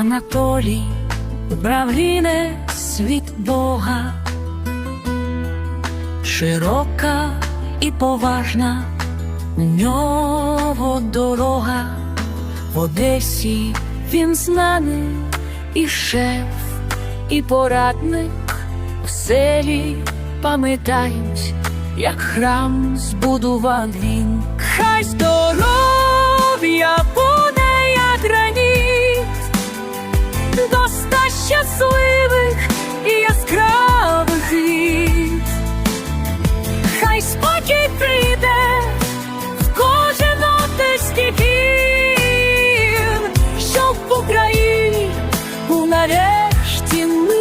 Анатолій брав ріне світ Бога, широка і поважна у нього дорога, в Одесі він знаний і шеф, і порадник. В селі пам'ятають, як храм збудував він. Хай здоров'я нарешті мир.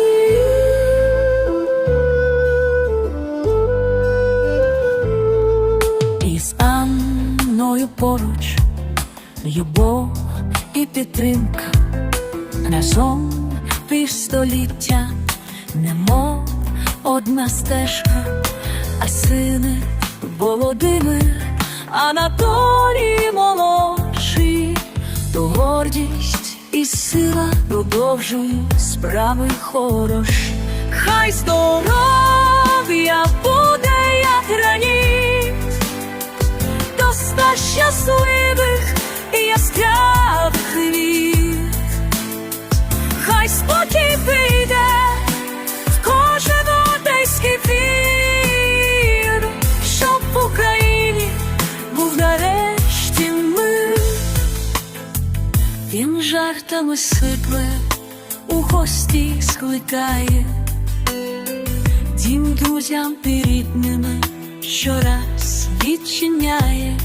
Із Анною поруч любов і підтримка разом півстоліття, немов одна стежка, а сини Володимир, Анатолій молодший, то гордість сила продовжують справи хорош, Хай здоров'я буде, як раніше, до ста Він жартами сипле, у гості скликає, дім друзям і рідними щораз відчиняє.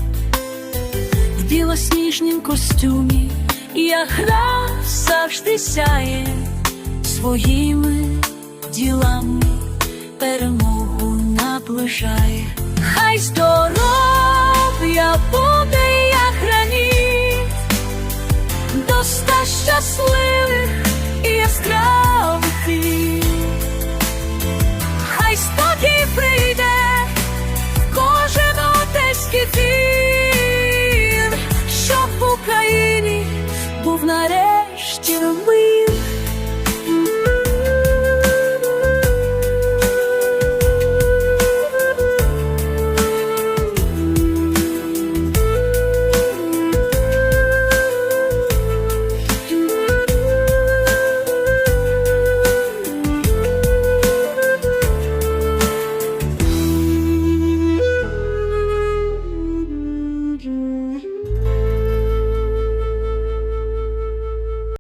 В білосніжнім костюмі, як гра завжди сяє. Своїми ділами перемогу наближає. Хай здоров'я буде, Question we